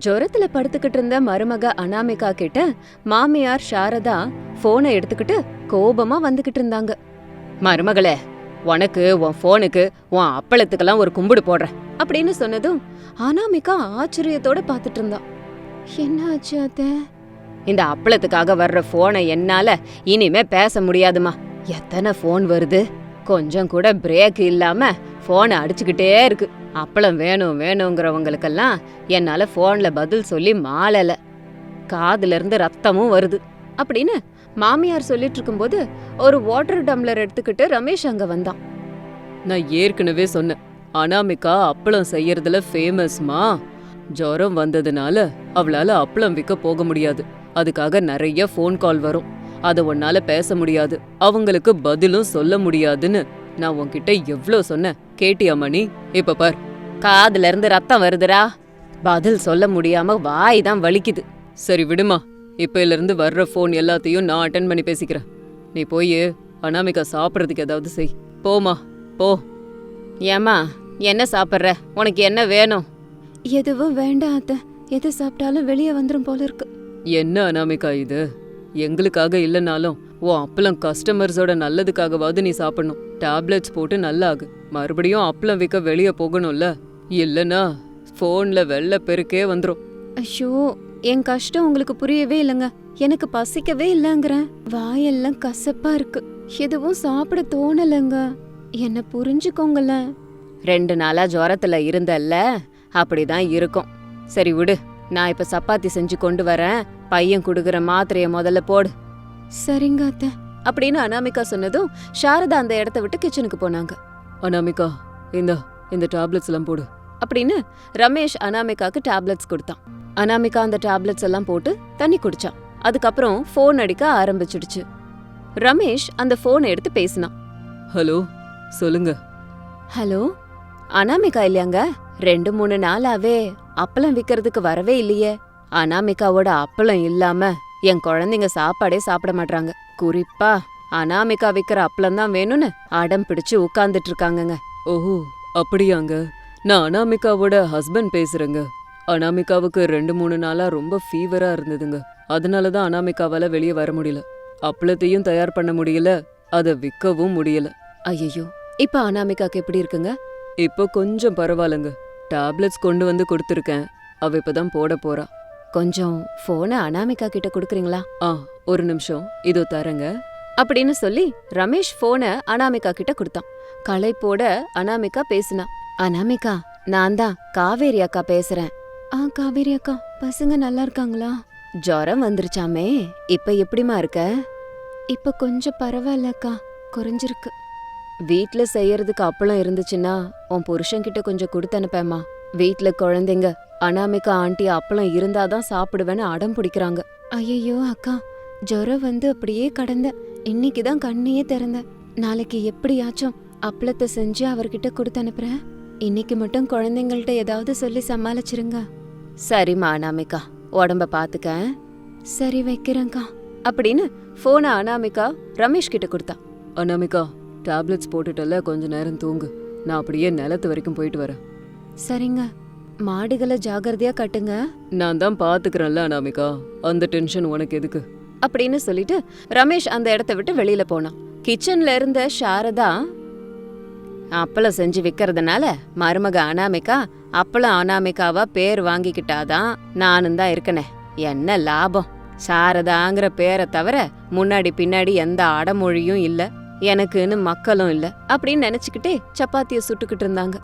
ஜுரத்துல படுத்துக்கிட்டு இருந்த மருமக அனாமிகா கிட்ட மாமியார் சாரதா போனை எடுத்துக்கிட்டு கோபமா வந்துகிட்டு இருந்தாங்க. மருமகளே உனக்கு உன் போனுக்கு உன் அப்பளத்துக்கெல்லாம் ஒரு கும்பிடு போடுறேன் அப்படின்னு சொன்னதும் அனாமிகா ஆச்சரியத்தோட பார்த்துட்டு இருந்தா. என்ன ஆச்சு அத்த? இந்த அப்பளத்துக்காக வர்ற போனை என்னால இனிமே பேச முடியாதுமா. எத்தனை ஃபோன் வருது? கொஞ்சம் கூட பிரேக் இல்லாம ஃபோனை அடிச்சுக்கிட்டே இருக்கு. அப்பளம் வேணும் வேணுங்கிறவங்களுக்கெல்லாம் என்னால் ஃபோனில் பதில் சொல்லி மாளல. காதுல இருந்து ரத்தமும் வருது. அப்படின்னு மாமியார் சொல்லிட்டு இருக்கும்போது ஒரு வாட்டர் டம்ளர் எடுத்துக்கிட்டு ரமேஷ் அங்கே வந்தான். நான் ஏற்கனவே சொன்னேன். அனாமிகா அப்பளம் செய்யறதுல ஃபேமஸ்மா ஜுரம் வந்ததுனால அவளால் அப்பளம் விற்க போக முடியாது. அதுக்காக நிறைய ஃபோன் கால் வரும். அதை உன்னால பேச முடியாது. அவங்களுக்கு பதிலும் சொல்ல முடியாதுன்னு நான் உன்கிட்ட எவ்வளோ சொன்னேன். கேட்டியா மணி? இப்ப பார். காதுல இருந்து ரத்தம் வருதுடா. பதில் சொல்ல முடியாம வாய் தான் வலிக்குது. சரி விடுமா. இப்பையில இருந்து வர்ற ஃபோன் எல்லாத்தையும் நான் அட்டன் பண்ணி பேசிக்கிறேன். நீ போய் அனாமிகா சாப்பிட்றதுக்கு ஏதாவது செய். போமா போ. ஏமா என்ன சாப்பிட்ற? உனக்கு என்ன வேணும்? எதுவும் வேண்டாம் அத்தை. எது சாப்பிட்டாலும் வெளியே வந்துரும் போல இருக்கு. என்ன அனாமிகா இது? எங்களுக்காக இல்லைனாலும் உன் அப்பளம் கஸ்டமர்ஸோட நல்லதுக்காகவாவது நீ சாப்பிடணும். டேப்லெட்ஸ் போட்டு நல்லாகு. மறுபடியும் அப்பளம் விற்க வெளியே போகணும்ல? இல்லனா ஃபோன்ல வெள்ளை பெருக்கே வந்துடும் ஐயோ என் கஷ்டம் உங்களுக்கு புரியவே இல்லைங்க. எனக்கு பசிக்கவே இல்லைங்கிறேன். வாயெல்லாம் கசப்பா இருக்கு. எதுவும் சாப்பிட தோணலைங்க. என்ன புரிஞ்சுக்கோங்கள ரெண்டு நாளா ஜுரத்துல இருந்தல்ல? அப்படிதான் இருக்கும். சரி விடு. நான் இப்ப சப்பாத்தி செஞ்சு கொண்டு வரேன். பையன் குடுக்குற மாத்திரைய முதல்ல போடு. சரிங்க அத்தை. அப்படின்னு அனாமிகா சொன்னதும் சாரதா அந்த இடத்த விட்டு கிச்சனுக்கு போனாங்க. அனாமிகா இந்த இந்த டேப்லெட்ஸ் எல்லாம் போடு. அப்படின்னு ரமேஷ் அனாமிகாக்கு டேப்லெட்ஸ் கொடுத்தான். அனாமிகா அந்த டேப்லெட்ஸ் எல்லாம் போட்டு தண்ணி குடிச்சான். அதுக்கப்புறம் ஃபோன் அடிக்க ஆரம்பிச்சிடுச்சு. ரமேஷ் அந்த ஃபோனை எடுத்து பேசினான். ஹலோ சொல்லுங்க. ஹலோ அனாமிகா இல்லையாங்க? ரெண்டு மூணு நாளாவே அப்பளம் விக்கிறதுக்கு வரவே இல்லையே. அனாமிகாவோட அப்பளம் இல்லாம என் குழந்தைங்க சாப்பாடே சாப்பிட மாட்றாங்க. குறிப்பா அனாமிகா விக்கிற அப்பளம் தான் வேணும்னு அடம் பிடிச்சு உட்கார்ந்துட்டு இருக்காங்கங்க. ஓஹோ அப்படியாங்க. நான் அனாமிகாவோட ஹஸ்பண்ட் பேசுறேங்க. அனாமிகாவுக்கு ரெண்டு மூணு நாளா ரொம்ப ஃபீவரா இருந்ததுங்க. அதனால தான் அனாமிகாவால வெளியே வர முடியல. அப்பளத்தையும் தயார் பண்ண முடியல. அதை விற்கவும் முடியல. ஐயோ இப்ப அனாமிகாக்கு எப்படி இருக்குங்க? இப்போ கொஞ்சம் பரவாயில்லைங்க. டேப்லெட்ஸ் கொண்டு வந்து கொடுத்துருக்கேன். அவ இப்பதான் போட போறா. கொஞ்சம் போனை அனாமிகா கிட்ட கொடுக்குறீங்களா? ஆ ஒரு நிமிஷம். இதோ தரேங்க. அப்படின்னு சொல்லி ரமேஷ் போனை அனாமிகா கிட்ட கொடுத்தான். களைப்போட அனாமிகா பேசினா அனாமிகா நான் தான் காவேரி அக்கா பேசுறேன். ஆ காவேரி அக்கா பசங்க நல்லா இருக்காங்களா? ஜுரம் வந்துருச்சாமே இப்ப எப்படிமா இருக்க? இப்ப கொஞ்சம் பரவாயில்ல அக்கா குறைஞ்சிருக்கு. வீட்ல செய்யறதுக்கு அப்பளம் இருந்துச்சுன்னா உன் புருஷன்கிட்ட கொஞ்சம் கொடுத்து அனுப்பேம்மா. வீட்ல குழந்தைங்க அனாமிகா ஆண்டி அப்பளம் இருந்தாதான் சாப்பிடுவேன்னு அடம் பிடிக்கிறாங்க. ஐயோ அக்கா ஜுரம் வந்து அப்படியே கடந்த. இன்னைக்கு தான் கண்ணையே திறந்த. நாளைக்கு எப்படியாச்சும் அப்பளத்தை செஞ்சு அவர்கிட்ட கொடுத்து அனுப்புறேன். இன்னைக்கு மட்டும் குழந்தைங்கள்ட்ட ஏதாவது சொல்லி சமாளிச்சிருங்க. சரிம்மா அனாமிகா. உடம்ப பாத்துக்க. சரி வைக்கிறேங்க்கா அப்படின்னு போனை அனாமிகா ரமேஷ் கிட்ட கொடுத்தா. அனாமிகா டேப்லெட்ஸ் போட்டுட்டல கொஞ்ச நேரம் தூங்கு. நான் அப்படியே நிலத்து வரைக்கும் போயிட்டு வரேன். சரிங்க. மாடுகளை ஜாகிரதையா கட்டுங்க. நான் தான் பாத்துக்கிறேன்ல அனாமிகா. அந்த டென்ஷன் உனக்கு எதுக்கு? அப்படின்னு சொல்லிட்டு ரமேஷ் அந்த இடத்த விட்டு வெளியில போனான். கிச்சன்ல இருந்த சாரதா அப்பளம் செஞ்சு விக்கிறதுனால மருமக அனாமிகா அப்பளம் அனாமிகாவா பேர் வாங்கிக்கிட்டாதான் நானும் தான் இருக்கனே. என்ன லாபம்? சாரதாங்கிற பேரை தவிர முன்னாடி பின்னாடி எந்த அடமொழியும் இல்ல. எனக்குன்னு மக்களும் இல்ல. அப்படின்னு நினைச்சுக்கிட்டே சப்பாத்திய சுட்டுக்கிட்டு இருந்தாங்க.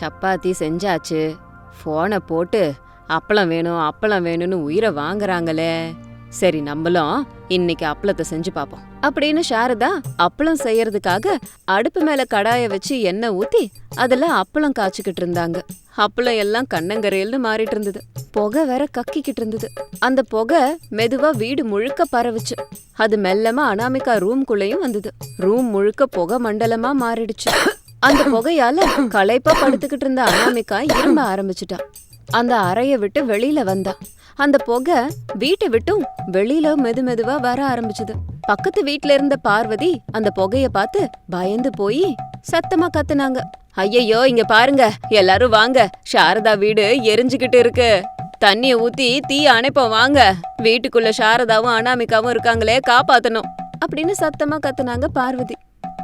சப்பாத்தி செஞ்சாச்சு. ஃபோனை போட்டு அப்பளம் வேணும் அப்பளம் வேணும்னு உயிரை வாங்குறாங்களே. சரி நம்மளும் இன்னைக்கு அப்பளத்தை செஞ்சு பார்ப்போம். அப்படின்னு சாரதா அப்பளம் செய்யறதுக்காக அடுப்பு மேல கடாய வச்சு எண்ணெய் ஊத்தி அதுல அப்பளம் காய்ச்சிக்கிட்டு இருந்தாங்க. அப்பளம் எல்லாம் கண்ணங்கரையல்னு மாறிட்டு இருந்தது. புகை வேற கக்கிக்கிட்டு இருந்தது. அந்த புகை மெதுவா வீடு முழுக்க பரவுச்சு. அது மெல்லமா அனாமிகா ரூம்குள்ளேயும் வந்தது. ரூம் முழுக்க புகை மண்டலமா மாறிடுச்சு. அந்த புகையால களைப்பா படுத்துக்கிட்டு இருந்த அனாமிகா இரும்ப ஆரம்பிச்சிட்டான் அந்த அறைய விட்டு வெளியில வந்தா. அந்த புகை வீட்டை விட்டும் வெளியில மெது மெதுவா வர ஆரம்பிச்சது. பக்கத்து வீட்ல இருந்த பார்வதி அந்த புகைய பார்த்து பயந்து போய் சத்தமா கத்துனாங்க. ஐயையோ இங்க பாருங்க. எல்லாரும் வாங்க. சாரதா வீடு எரிஞ்சுகிட்டு இருக்கு. தண்ணிய ஊத்தி தீ அணைப்போம் வாங்க. வீட்டுக்குள்ள சாரதாவும் அனாமிகாவும் இருக்காங்களே காப்பாத்தணும். அப்படின்னு சத்தமா கத்துனாங்க பார்வதி.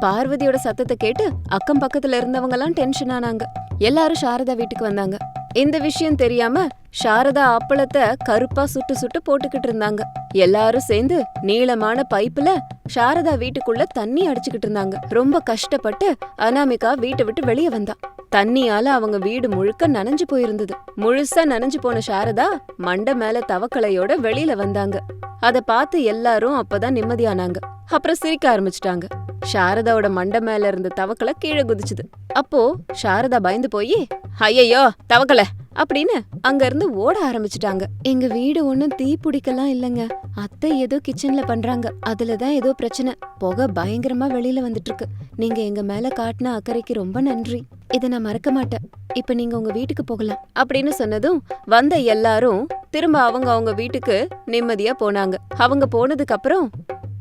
பார்வதியோட சத்தத்தை கேட்டு அக்கம் பக்கத்துல இருந்தவங்க எல்லாம் டென்ஷன் ஆனாங்க. எல்லாரும் சாரதா வீட்டுக்கு வந்தாங்க. இந்த விஷயம் தெரியாம சாரதா அப்பளத்தை கருப்பா சுட்டு சுட்டு போட்டுக்கிட்டு இருந்தாங்க. எல்லாரும் சேர்ந்து நீளமான பைப்புல சாரதா வீட்டுக்குள்ள தண்ணி அடிச்சுக்கிட்டு இருந்தாங்க. ரொம்ப கஷ்டப்பட்டு அனாமிகா வீட்டை விட்டு வெளியே வந்தா. தண்ணியால அவங்க வீடு முழுக்க நனைஞ்சு போயிருந்தது. முழுசா நனைஞ்சு போன சாரதா மண்டை மேல தவக்கலையோட வெளியில வந்தாங்க. அத பார்த்து எல்லாரும் அப்பதான் நிம்மதியானாங்க. அப்புறம் சிரிக்க ஆரம்பிச்சிட்டாங்க. சாரதாவோட மண்டை மேல இருந்த தவக்கலை கீழே குதிச்சுது. அப்போ சாரதா பயந்து போய் ஐயையோ தவக்கலை! அப்படின்னு அங்கிருந்து ஓட ஆரம்பிச்சிட்டாங்க. எங்க வீடு ஒன்றும் தீ பிடிக்கலாம் இல்லைங்க. அத்தை ஏதோ கிச்சன்ல பண்றாங்க. அதுலதான் ஏதோ பிரச்சனை. புகை பயங்கரமா வெளியில வந்துட்டு இருக்கு நீங்க எங்க மேல காட்டின அக்கறைக்கு ரொம்ப நன்றி. இதை நான் மறக்க மாட்டேன். இப்ப நீங்க உங்க வீட்டுக்கு போகலாம். அப்படின்னு சொன்னதும் வந்த எல்லாரும் திரும்ப அவங்க அவங்க வீட்டுக்கு நிம்மதியா போனாங்க. அவங்க போனதுக்கு அப்புறம்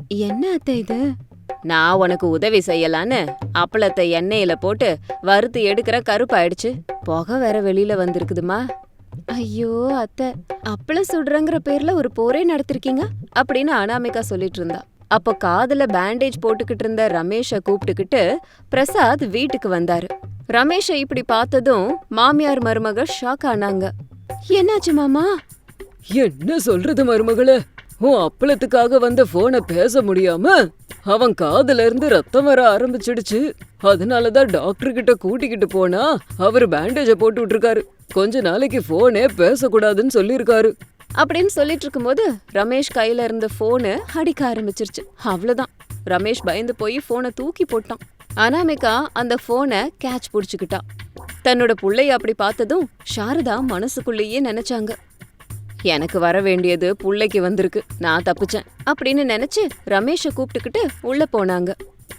என்ன அத்தை இது? நான் உனக்கு உதவி செய்யலான்னு அப்பளத்தை எண்ணெயில போட்டு வறுத்து எடுக்கிற கருப்பாயிடுச்சு. புகை வேற வெளியில வந்திருக்குதுமா. ஐயோ அத்தை அப்பளம் சுடுறங்கிற பேர்ல ஒரு போரே நடத்திருக்கீங்க அப்படின்னு அனாமிகா சொல்லிட்டு இருந்தா. அப்போ காதுல பேண்டேஜ் போட்டுக்கிட்டு இருந்த ரமேஷ கூப்பிட்டுக்கிட்டு பிரசாத் வீட்டுக்கு வந்தாரு. ரமேஷ இப்படி பார்த்ததும் மாமியார் மருமக ஷாக் ஆனாங்க. என்னாச்சு மாமா? என்ன சொல்றது மருமகளே? உன் அப்பளத்துக்காக வந்த போனை பேச முடியாம? அவன் காதுல இருந்து ரத்தம் வர ஆரம்பிச்சிடுச்சு. அதனாலதான் டாக்டர் கிட்ட கூட்டிக்கிட்டு போனா அவர் பேண்டேஜ போட்டு விட்டுருக்காரு. கொஞ்ச நாளைக்கு போனே பேசக்கூடாதுன்னு சொல்லியிருக்காரு. அப்படின்னு சொல்லிட்டு இருக்கும்போது ரமேஷ் கையில இருந்த போனு அடிக்க ஆரம்பிச்சிருச்சு. அவ்வளவுதான். ரமேஷ் பயந்து போய் போனை தூக்கி போட்டான். அனாமிகா அந்த போனை கேட்ச் புடிச்சுக்கிட்டா. தன்னோட புள்ளைய அப்படி பார்த்ததும் சாரதா மனசுக்குள்ளேயே நினைச்சாங்க. எனக்கு வர வேண்டியது புள்ளைக்கு வந்திருக்கு. நான் தப்பிச்சேன். அப்படின்னு நினைச்சு ரமேஷை கூப்பிட்டுக்கிட்டு உள்ள போனாங்க.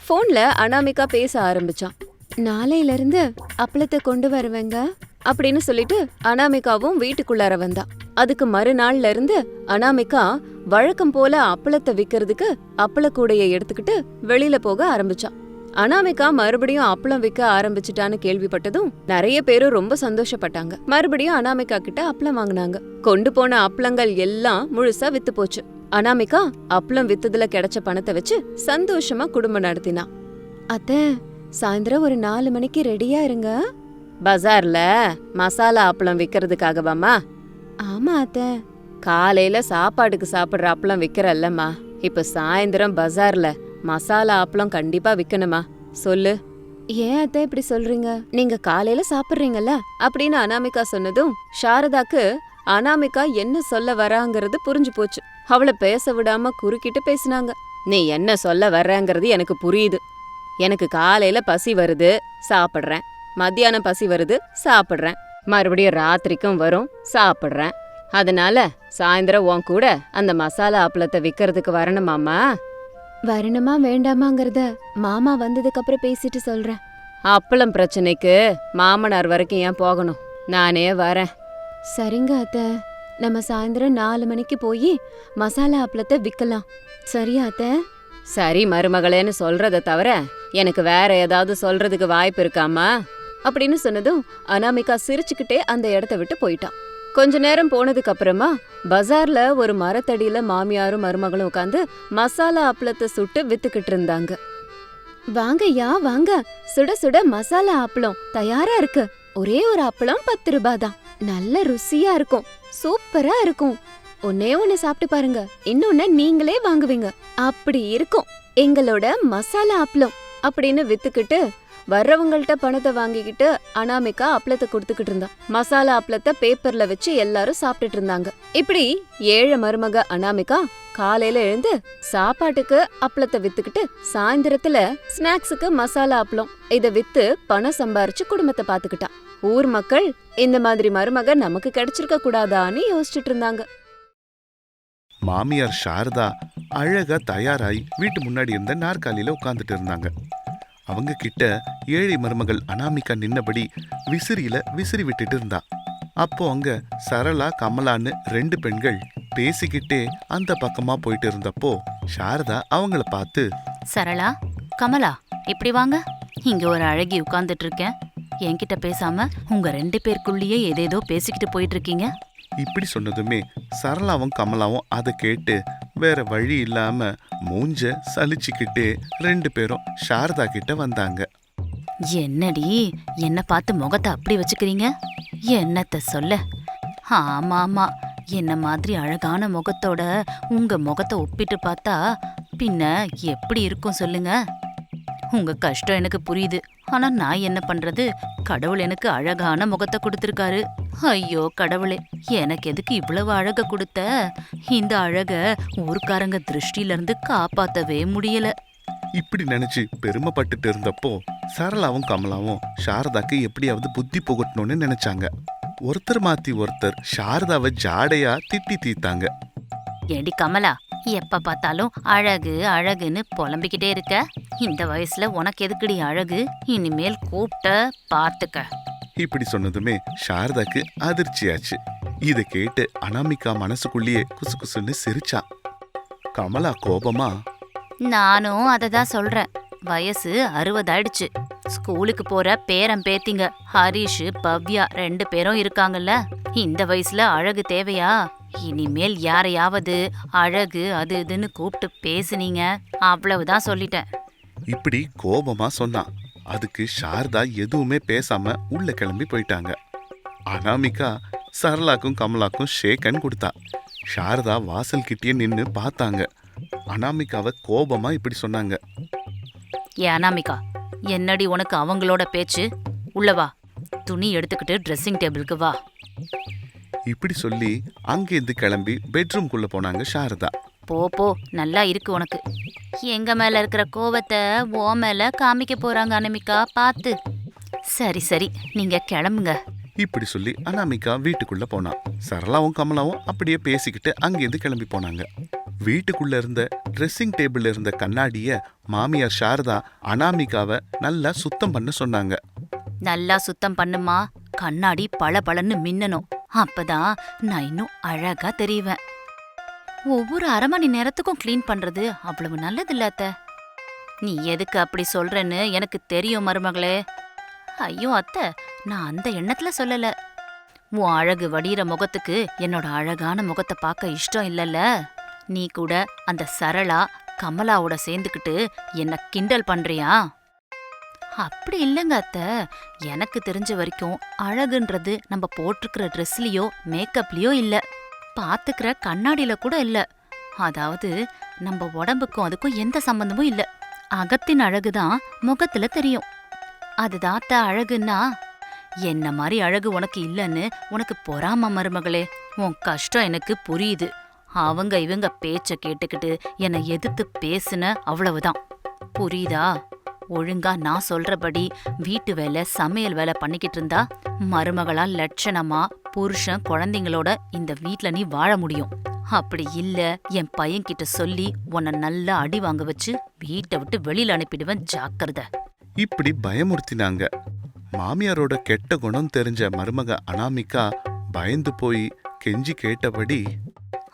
போன்ல அனாமிகா பேச ஆரம்பிச்சான். நாளையில இருந்து அப்பளத்தை கொண்டு வருவேங்க அப்படின்னு சொல்லிட்டு அனாமிகாவும் வீட்டுக்குள்ளார வந்தா. அதுக்கு மறுநாள்ல இருந்து அனாமிகா வழக்கம் போல அப்பளத்தை விக்கிறதுக்கு அப்பள கூடைய எடுத்துக்கிட்டு வெளியில போக ஆரம்பிச்சான். அனாமிகா மறுபடியும் அப்பளம் விற்க ஆரம்பிச்சிட்டான்னு கேள்விப்பட்டதும் நிறைய பேரும் ரொம்ப சந்தோஷப்பட்டாங்க. மறுபடியும் அனாமிகா கிட்ட அப்பளம் வாங்குனாங்க. கொண்டு போன அப்பளங்கள் எல்லாம் முழுசா வித்து போச்சு. அனாமிகா அப்பளம் வித்ததுல கிடைச்ச பணத்தை வச்சு சந்தோஷமா குடும்பம் நடத்தினா. அத்த சாயந்தரம் ஒரு நாலு மணிக்கு ரெடியா இருங்க. பஜார்ல மசாலா அப்பளம் விக்கிறதுக்காகவாமா ஆமா அத்த. காலையில சாப்பாடுக்கு சாப்பிடுற அப்பளம் விக்கிறல்லம்மா இப்ப சாயந்தரம் பஜார்ல மசாலா அப்பளம் கண்டிப்பா விக்கணுமா? சொல்லு. ஏன் அத்தை இப்படி சொல்றீங்க? நீங்க காலையில சாப்பிடுறீங்கல்ல? அப்படின்னு அனாமிகா சொன்னதும் சாரதாக்கு அனாமிகா என்ன சொல்ல வராங்கிறது புரிஞ்சு போச்சு. அவளை பேச விடாம குறுக்கிட்டு பேசினாங்க. நீ என்ன சொல்ல வர்றங்கிறது எனக்கு புரியுது. எனக்கு காலையில பசி வருது சாப்பிடுறேன். மத்தியானம் பசி வருது சாப்பிடுறேன். மறுபடியும் ராத்திரிக்கும் வரும் சாப்பிடுறேன். அதனால சாயந்தரம் உன் கூட அந்த மசாலா அப்பளத்தை விக்கிறதுக்கு வரணுமாமா வரணுமா வேண்டாமாங்கிறத மாமா வந்ததுக்கு அப்புறம் பேசிட்டு சொல்றேன். அப்பளம் பிரச்சனைக்கு மாமனார் வரைக்கும் ஏன் போகணும்? நானே வரேன். சரிங்க அத்த. நம்ம சாயந்தரம் நாலு மணிக்கு போய் மசாலா அப்பளத்தை விற்கலாம் சரியா அத்த? சரி மருமகளேன்னு சொல்றத தவிர எனக்கு வேற ஏதாவது சொல்றதுக்கு வாய்ப்பு இருக்காமா? அப்படின்னு சொன்னதும் அனாமிகா சிரிச்சுக்கிட்டே அந்த இடத்த விட்டு போயிட்டான். கொஞ்ச நேரம் போனதுக்கு அப்புறமா பஜார்ல ஒரு மரத்தடியில மாமியாரும் மருமகளும் உட்காந்து மசாலா அப்பளத்தை சுட்டு வித்துக்கிட்டு இருந்தாங்க. வாங்கய்யா வாங்க. சுட சுட மசாலா அப்பளம். தயாரா இருக்கு. ஒரே ஒரு அப்பளம் பத்து ரூபாய் தான். நல்ல ருசியா இருக்கும். சூப்பரா இருக்கும். ஒன்னே ஒன்னு சாப்பிட்டு பாருங்க. இன்னொன்னு நீங்களே வாங்குவீங்க. அப்படி இருக்கும். எங்களோட மசாலா அப்பளம். அப்படின்னு வித்துக்கிட்டு வர்றவங்கள்ட்ட பணத்தை வாங்கிக்கிட்டு அனாமிகா அப்பளத்தை கொடுத்துக்கிட்டு இருந்தா. மசாலா அப்பளத்தை பேப்பர்ல வச்சு எல்லாரும் சாப்பிட்டுட்டு இருந்தாங்க. இப்படி ஏழை மருமக அனாமிகா காலையில எழுந்து சாப்பாட்டுக்கு அப்பளத்தை வித்துக்கிட்டு சாயந்தரத்துல ஸ்நாக்ஸுக்கு மசாலா அப்பளம் இத வித்து பணம் சம்பாரிச்சு குடும்பத்தை பாத்துக்கிட்டா ஊர் மக்கள் இந்த மாதிரி மருமக நமக்கு கிடைச்சிருக்க கூடாதான்னு யோசிச்சுட்டு இருந்தாங்க. மாமியார் சாரதா அழகா தயாராகி வீட்டு முன்னாடி இருந்த நாற்காலியில உட்காந்துட்டு இருந்தாங்க. அவங்க கிட்ட ஏழை மருமகள் அனாமிகா நின்னபடி விசிறியில விசிறி விட்டுட்டு இருந்தா. அப்போ அங்க சரளா கமலான்னு ரெண்டு பெண்கள் பேசிக்கிட்டே அந்த பக்கமா போயிட்டு இருந்தப்போ சாரதா அவங்கள பார்த்து சரளா கமலா இப்படி வாங்க. இங்க ஒரு அழகி உட்கார்ந்துட்டு இருக்கேன் என்கிட்ட பேசாம உங்க ரெண்டு பேருக்குள்ளேயே ஏதேதோ பேசிக்கிட்டு போயிட்டு இருக்கீங்க இப்படி சொன்னதுமே சரளாவும் கமலாவும் அதை கேட்டு வேற வழி இல்லாம மூஞ்ச சலிச்சுக்கிட்டே ரெண்டு பேரும் சாரதா கிட்ட வந்தாங்க. என்னடி? என்ன பார்த்து முகத்தை அப்படி வச்சுக்கிறீங்க? என்னத்த சொல்ல? ஆமா ஆமா என்ன மாதிரி அழகான முகத்தோட உங்க முகத்தை ஒப்பிட்டு பார்த்தா பின்ன எப்படி இருக்கும் சொல்லுங்க? உங்க கஷ்டம் எனக்கு புரியுது. ஆனா நான் என்ன பண்றது? கடவுள் எனக்கு அழகான முகத்தை கொடுத்துருக்காரு. ஐயோ கடவுளே எனக்கு எதுக்கு இவ்வளவு அழக கொடுத்த? இந்த அழக ஊர்க்காரங்க திருஷ்டில இருந்து காப்பாத்தவே முடியல. இப்படி நினைச்சு பெருமைப்பட்டுட்டு இருந்தப்போ சரளாவும் கமலாவும் சாரதாக்கு எப்படியாவது புத்தி புகட்டணும்னு நினைச்சாங்க. ஒருத்தர் மாத்தி ஒருத்தர் சாரதாவை ஜாடையா திட்டி தீத்தாங்க ஏடி கமலா எப்ப பார்த்தாலும் அழகு அழகுன்னு புலம்பிக்கிட்டே இருக்க. இந்த வயசுல உனக்கு எதுக்குடி அழகு? இனிமேல் கூப்பிட்ட பார்த்துக்க. இப்படி சொன்னதுமே சாரதாக்கு அதிர்ச்சியாச்சு. இதை கேட்டு அனாமிகா மனசுக்குள்ளேயே குசு குசுன்னு சிரிச்சா. கமலா கோபமா நானும் அதை தான் சொல்றேன். வயசு அறுபதாயிடுச்சு. ஸ்கூலுக்கு போற பேரன் பேத்திங்க ஹரிஷ் பவ்யா ரெண்டு பேரும் இருக்காங்கல்ல. இந்த வயசுல அழகு தேவையா? இனிமேல் யாரையாவது அழகு அது இதுன்னு கூப்பிட்டு பேசுனீங்க. அவ்வளவுதான் சொல்லிட்டேன். இப்படி கோபமா சொன்னான் அதுக்கு சாரதா எதுவுமே பேசாம உள்ள கிளம்பி போயிட்டாங்க. அனாமிகா சரளாக்கும் கமலாக்கும் ஷேக்கன் கொடுத்தா சாரதா வாசல் கிட்டே நின்னு பார்த்தாங்க. அனாமிகாவை கோபமா இப்படி சொன்னாங்க. ஏ அனாமிகா என்னடி உனக்கு அவங்களோட பேச்சு? உள்ள வா துணி எடுத்துக்கிட்டு ட்ரெஸ்ஸிங் டேபிளுக்கு வா. இப்படி சொல்லி அங்கேருந்து கிளம்பி பெட்ரூம்குள்ள போனாங்க சாரதா. போ போ. நல்லா இருக்கு உனக்கு. எங்க மேல இருக்கிற கோவத்தை ஓ மேல காமிக்க போறாங்க அனமிகா பார்த்து சரி சரி. நீங்க கிளம்புங்க. இப்படி சொல்லி அனாமிகா வீட்டுக்குள்ள போனான் சரளாவும் கமலாவும் அப்படியே பேசிக்கிட்டு அங்கேருந்து கிளம்பி போனாங்க. வீட்டுக்குள்ள இருந்த ட்ரெஸ்ஸிங் டேபிள்ல இருந்த கண்ணாடிய மாமியார் சாரதா அனாமிகாவை நல்லா சுத்தம் பண்ண சொன்னாங்க. நல்லா சுத்தம் பண்ணுமா? கண்ணாடி பளபளன்னு மின்னணும். அப்பதான் நான் இன்னும் அழகா தெரிவேன். ஒவ்வொரு அரை மணி நேரத்துக்கும் க்ளீன் பண்றது அவ்வளவு நல்லது இல்லாத்த நீ எதுக்கு அப்படி சொல்றேன்னு எனக்கு தெரியும் மருமகளே. ஐயோ அத்தை நான் அந்த எண்ணத்துல சொல்லல. உன் அழகு வடிகிற முகத்துக்கு என்னோட அழகான முகத்தை பார்க்க இஷ்டம் இல்லைல்ல. நீ கூட அந்த சரளா கமலாவோட சேர்ந்துக்கிட்டு என்ன கிண்டல் பண்றியா? அப்படி இல்லைங்க அத்த. எனக்கு தெரிஞ்ச வரைக்கும் அழகுன்றது நம்ம போட்டிருக்கிற ட்ரெஸ்லயோ மேக்கப்லயோ இல்ல. பாத்துக்கிற கண்ணாடியில கூட இல்ல. அதாவது நம்ம உடம்புக்கும் அதுக்கும் எந்த சம்பந்தமும் இல்ல. அகத்தின் அழகுதான் முகத்துல தெரியும். அதுதான் அத்த அழகுன்னா என்ன மாதிரி அழகு உனக்கு இல்லைன்னு உனக்கு பொறாம மருமகளே. உன் கஷ்டம் எனக்கு புரியுது. அவங்க இவங்க பேச்ச கேட்டுக்கிட்டு என்னை எதிர்த்து பேசுன அவ்வளவுதான். புரியுதா? ஒழுங்கா நான் சொல்றபடி வீட்டு வேலை சமையல் வேலை பண்ணிக்கிட்டு இருந்தா மருமகளா லட்சணமா புருஷன் குழந்தைங்களோட இந்த வீட்ல நீ வாழ முடியும். அப்படி இல்ல என் பையன்கிட்ட சொல்லி உன்னை நல்லா அடி வாங்க வச்சு வீட்டை விட்டு வெளியில அனுப்பிடுவேன் ஜாக்கிரதை. இப்படி பயமுறுத்தினாங்க. மாமியாரோட கெட்ட குணம் தெரிஞ்ச மருமக அனாமிகா பயந்து போய் கெஞ்சி கேட்டபடி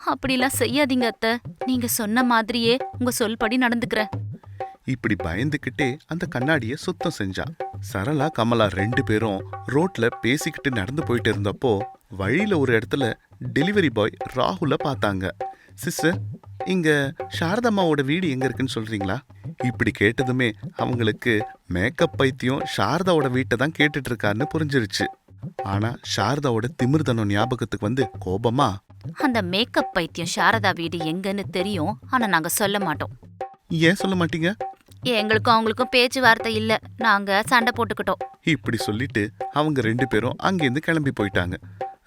அப்படிலாம் செய்யாதீங்க அத்தை. நீங்க சொன்ன மாதிரியே உங்க சொல்படி நடந்துக்கிறேன். இப்படி பயந்துக்கிட்டே அந்த கண்ணாடிய சுத்தம் செஞ்சா. சரளா கமலா ரெண்டு பேரும் ரோட்ல பேசிக்கிட்டு நடந்து போயிட்டு இருந்தப்போ வழியில ஒரு இடத்துல டெலிவரி பாய் ராகுல பார்த்தாங்க. சிஸ்டர் இங்க சாரதம்மாவோட வீடு எங்க இருக்குன்னு சொல்றீங்களா? இப்படி கேட்டதுமே அவங்களுக்கு மேக்கப் பைத்தியம் சாரதாவோட வீட்டை தான் கேட்டுட்டு இருக்காருன்னு புரிஞ்சிருச்சு. ஆனா சாரதாவோட திமிர்தனம் ஞாபகத்துக்கு வந்து கோபமா அந்த மேக்கப் பைத்தியம் சாரதா வீடு எங்கன்னு தெரியும் ஆனா நாங்க சொல்ல மாட்டோம். ஏன் சொல்ல மாட்டீங்க? எங்களுக்கும் அவங்களுக்கும் பேச்சுவார்த்தை இல்ல. நாங்க சண்டை போட்டுக்கிட்டோம். இப்படி சொல்லிட்டு அவங்க ரெண்டு பேரும் அங்கேருந்து கிளம்பி போயிட்டாங்க.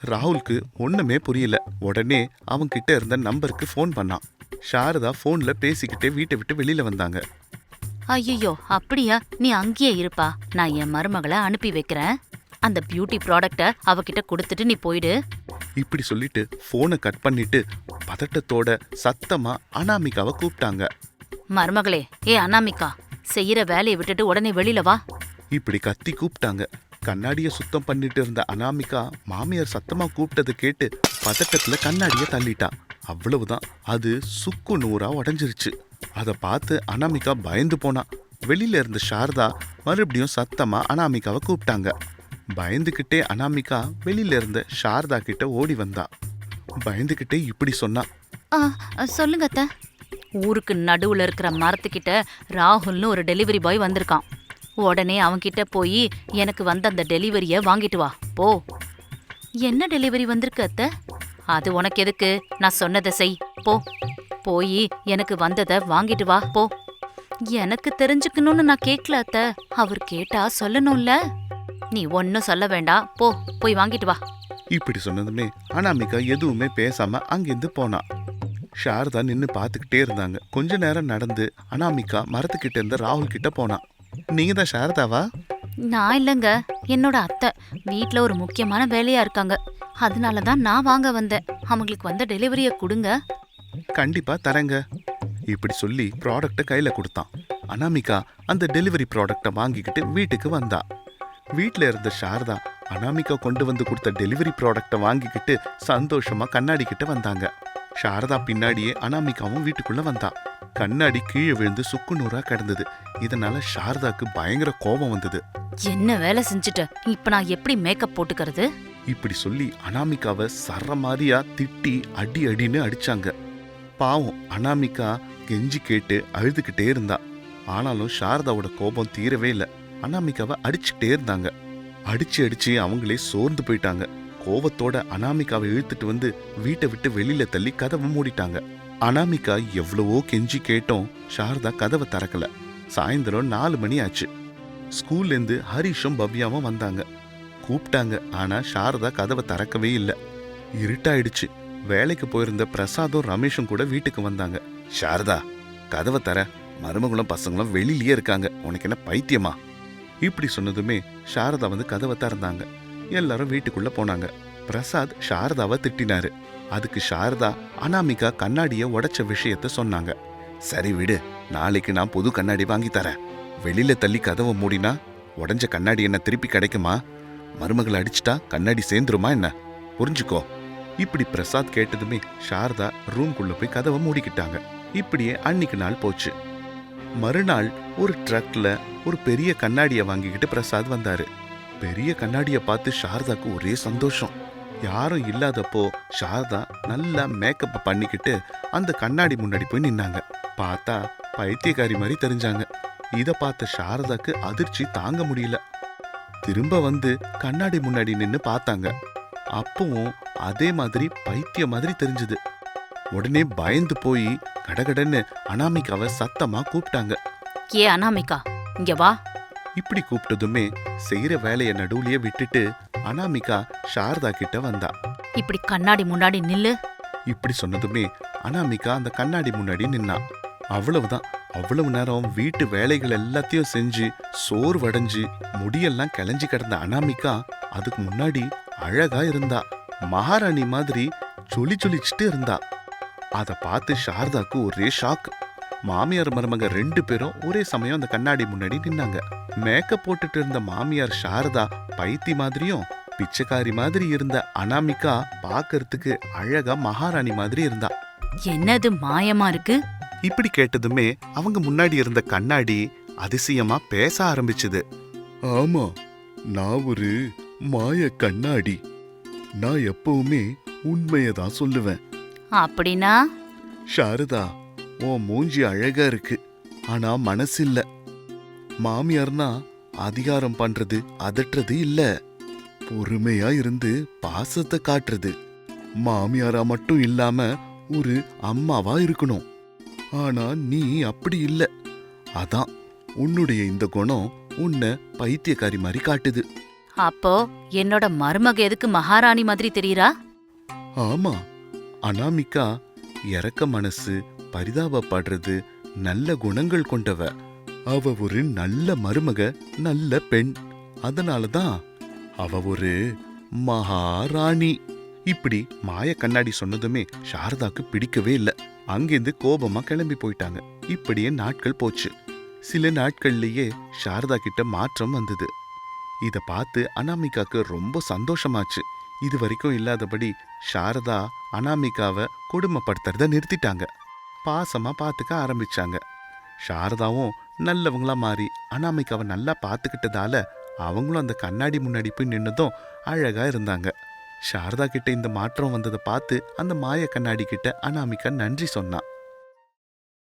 ராகுலுக்கு ஒண்ணுமே புரியல. உடனே அவங்க கிட்ட இருந்த நம்பருக்கு ஃபோன் பண்ணான். சாரதா ஃபோன்ல பேசிக்கிட்டே வீட்டை விட்டு வெளியில வந்தாங்க. ஐயோ அப்படியா? நீ அங்கேயே இருப்பா. நான் என் மருமகளை அனுப்பி வைக்கிறேன். அந்த பியூட்டி ப்ராடக்ட அவகிட்ட கொடுத்துட்டு நீ போயிடு. இப்படி சொல்லிட்டு ஃபோனை கட் பண்ணிட்டு பதட்டத்தோட சத்தமா அனாமிகாவை கூப்பிட்டாங்க. மருமகளே ஏ அனாமிகா செய்யற வேலையை விட்டுட்டு உடனே வெளியில வா. இப்படி கத்தி கூப்பிட்டாங்க. கண்ணாடிய சுத்தம் பண்ணிட்டு இருந்த அனாமிகா மாமியார் சத்தமா கூப்பிட்டதை கேட்டு பதட்டத்துல கண்ணாடிய தள்ளிட்டா. அவ்வளவுதான். அது சுக்கு நூறா உடைஞ்சிருச்சு. அதை பார்த்து அனாமிகா பயந்து போனா. வெளியில இருந்த சாரதா மறுபடியும் சத்தமா அனாமிகாவை கூப்பிட்டாங்க. பயந்துகிட்டே அனாமிகா வெளியில இருந்த சாரதா கிட்ட ஓடி வந்தா. பயந்துகிட்டே இப்படி சொன்னா. சொல்லுங்க அத்த. ஊருக்கு நடுவில் இருக்கிற மரத்துக்கிட்ட ராகுல்னு ஒரு டெலிவரி பாய் வந்திருக்கான். உடனே அவன்கிட்ட போய் எனக்கு வந்த அந்த டெலிவரியை வாங்கிட்டு வா போ. என்ன டெலிவரி வந்திருக்கு அத்தை? அது உனக்கு எதுக்கு? நான் சொன்னதை செய் போ. போய் எனக்கு வந்ததை வாங்கிட்டு வா போ. எனக்கு தெரிஞ்சுக்கணும்னு நான் கேட்கல அத்த. அவர் கேட்டா சொல்லணும்ல. நீ ஒன்னும் சொல்ல வேண்டாம் போ போய் வாங்கிட்டு வா. இப்படி சொன்னதுமே அனாமிகா எதுவுமே பேசாம அங்கிருந்து போனா. சாரதா நின்னு பார்த்துக்கிட்டே இருந்தாங்க. கொஞ்ச நேரம் நடந்து அனாமிகா மரத்துக்கிட்ட இருந்து ராகுல் கிட்ட போனா. நீங்க தான் சாரதாவா? நான் இல்லைங்க. என்னோட அத்தை. வீட்ல ஒரு முக்கியமான வேலையா இருக்காங்க. அதனால தான் நான் வாங்க வந்தேன். அவங்களுக்கு வந்த டெலிவரியை கொடுங்க. கண்டிப்பா தரேங்க. இப்படி சொல்லி ப்ராடக்ட்டை கையில கொடுத்தான். அனாமிகா அந்த டெலிவரி ப்ராடக்ட்டை வாங்கிக்கிட்டு வீட்டுக்கு வந்தா. வீட்ல இருந்த சாரதா அனாமிகா கொண்டு வந்து கொடுத்த டெலிவரி ப்ராடக்ட்டை வாங்கிக்கிட்டு சந்தோஷமா கண்ணாடி கிட்ட வந்தாங்க. சாரதா பின்னாடியே அனாமிகாவும் வீட்டுக்குள்ள வந்தா. கண்ணாடி கீழே விழுந்து சுக்கு நூறா கிடந்தது. இதனால சாரதாக்கு பயங்கர கோபம் வந்தது. என்ன வேலை செஞ்சுட்ட? இப்ப நான் எப்படி மேக்கப் போட்டுக்கிறது? இப்படி சொல்லி அனாமிகாவை சர்ற மாதிரியா திட்டி அடி அடின்னு அடிச்சாங்க. பாவம் அனாமிகா கெஞ்சி கேட்டு அழுதுகிட்டே இருந்தா. ஆனாலும் சாரதாவோட கோபம் தீரவே இல்லை. அனாமிகாவை அடிச்சுக்கிட்டே இருந்தாங்க. அடிச்சு அடிச்சு அவங்களே சோர்ந்து போயிட்டாங்க. கோவத்தோட அனாமிகாவை இழுத்துட்டு வந்து வீட்டை விட்டு வெளியில தள்ளி கதவை மூடிட்டாங்க. அனாமிகா எவ்வளவோ கெஞ்சி கேட்டோம். சாரதா கதவை திறக்கல. சாயந்தரம் நாலு மணி ஆச்சு. ஸ்கூல்ல இருந்து ஹரிஷும் பவ்யாவும் வந்தாங்க. கூப்பிட்டாங்க ஆனா சாரதா கதவை திறக்கவே இல்லை. இருட்டாயிடுச்சு. வேலைக்கு போயிருந்த பிரசாதும் ரமேஷும் கூட வீட்டுக்கு வந்தாங்க. சாரதா கதவை தர. மருமகளும் பசங்களும் வெளியிலேயே இருக்காங்க. உனக்கு என்ன பைத்தியமா? இப்படி சொன்னதுமே சாரதா வந்து கதவை திறந்தாங்க. எல்லாரும் வீட்டுக்குள்ள போனாங்க. பிரசாத் சாரதாவை திட்டினாரு. அதுக்கு சாரதா அனாமிகா கண்ணாடிய உடைச்ச விஷயத்த சொன்னாங்க. சரி விடு நாளைக்கு நான் புது கண்ணாடி வாங்கி தரேன். வெளியில தள்ளி கதவை மூடினா உடஞ்ச கண்ணாடி என்ன திருப்பி கிடைக்குமா? மருமகளை அடிச்சிட்டா கண்ணாடி சேர்ந்துருமா என்ன? புரிஞ்சுக்கோ. இப்படி பிரசாத் கேட்டதுமே சாரதா ரூம்குள்ள போய் கதவை மூடிக்கிட்டாங்க. இப்படியே அன்னைக்கு நாள் போச்சு. மறுநாள் ஒரு ட்ரக்ல ஒரு பெரிய கண்ணாடியை வாங்கிக்கிட்டு பிரசாத் வந்தாரு. பெரிய கண்ணாடியை பார்த்து சாரதாக்கு ஒரே சந்தோஷம். யாரும் இல்லாதப்போ சாரதா நல்லா மேக்கப் பண்ணிக்கிட்டு அந்த கண்ணாடி முன்னாடி போய் நின்னாங்க. பார்த்தா பைத்தியக்காரி மாதிரி தெரிஞ்சாங்க. இத பார்த்த சாரதாக்கு அதிர்ச்சி தாங்க முடியல. திரும்ப வந்து கண்ணாடி முன்னாடி நின்னு பார்த்தாங்க. அப்பவும் அதே மாதிரி பைத்திய மாதிரி தெரிஞ்சது. உடனே பயந்து போய் கடகடன்னு அனாமிகாவை சத்தமா கூப்பிட்டாங்க. ஏ அனாமிகா இங்க வா. இப்படி கூப்பிட்டதுமே செய்யற வேலைய நடுவுலயே விட்டுட்டு அனாமிகா சாரதா கிட்ட வந்தா. இப்படி கண்ணாடி முன்னாடி நில்லு. இப்படி சொன்னதுமே அனாமிகா அந்த கண்ணாடி முன்னாடி நின்னா. அவ்வளவுதான். அவ்வளவு நேரம் வீட்டு வேலைகள் எல்லாத்தையும் செஞ்சு சோர்வடைஞ்சு முடியெல்லாம் கிளஞ்சி கிடந்த அனாமிகா அதுக்கு முன்னாடி அழகா இருந்தா. மகாராணி மாதிரி ஜொலி ஜொலிச்சுட்டு இருந்தா. அத பார்த்து சாரதாக்கு ஒரே ஷாக் மாமியார் மருமக ரெண்டு பேரும் ஒரே சமயம் அந்த கண்ணாடி முன்னாடி நின்னாங்க. மேக்கப் போட்டுட்டு இருந்த மாமியார் சாரதா பைத்தி மாதிரியும் பிச்சைக்காரி மாதிரி இருந்த அனாமிகா பார்க்கறதுக்கு அழகா மகாராணி மாதிரி இருந்தா. என்னது மாயமா இருக்கு? இப்படி கேட்டதுமே அவங்க முன்னாடி இருந்த கண்ணாடி அதிசயமா பேச ஆரம்பிச்சது. ஆமா நான் ஒரு மாய கண்ணாடி. நான் எப்பவுமே உண்மையை தான் சொல்லுவேன். அப்படின்னா? சாரதா உன் மூஞ்சி அழகா இருக்கு. ஆனா மனசு இல்ல மாமியார்னா அதிகாரம் பண்றது அதட்டுறது இல்ல. பொறுமையா இருந்து பாசத்தை காட்டுறது. மாமியாரா மட்டும் இல்லாம ஒரு அம்மாவா இருக்கணும். ஆனா நீ அப்படி இல்ல. அதான் உன்னுடைய இந்த குணம் உன்னை பைத்தியக்காரி மாதிரி காட்டுது. அப்போ என்னோட மருமக எதுக்கு மகாராணி மாதிரி தெரியறா? ஆமா அனாமிகா இறக்க மனசு பரிதாபப்படுறது நல்ல குணங்கள் கொண்டவ. அவ ஒரு நல்ல மருமக நல்ல பெண். அதனாலதான் அவ ஒரு மகாராணி இப்படி மாய கண்ணாடி சொன்னதுமே சாரதாக்கு பிடிக்கவே இல்ல. அங்கிருந்து கோபமா கிளம்பி போயிட்டாங்க. இப்படியே நாட்கள் போச்சு. சில நாட்கள்லயே சாரதா கிட்ட மாற்றம் வந்தது. இத பார்த்து அனாமிகாக்கு ரொம்ப சந்தோஷமாச்சு. இது வரைக்கும் இல்லாதபடி சாரதா அனாமிகாவை கொடுமைப்படுத்துறத நிறுத்திட்டாங்க. பாசமாக பார்த்துக்க ஆரம்பிச்சாங்க. சாரதாவும் நல்லவங்களா மாறி அனாமிகாவை நல்லா பார்த்துக்கிட்டதால அவங்களும் அந்த கண்ணாடி முன்னாடி போய் நின்னதும் அழகாக இருந்தாங்க. சாரதா கிட்ட இந்த மாற்றம் வந்ததை பார்த்து அந்த மாய கண்ணாடி கிட்ட அனாமிகா நன்றி சொன்னான்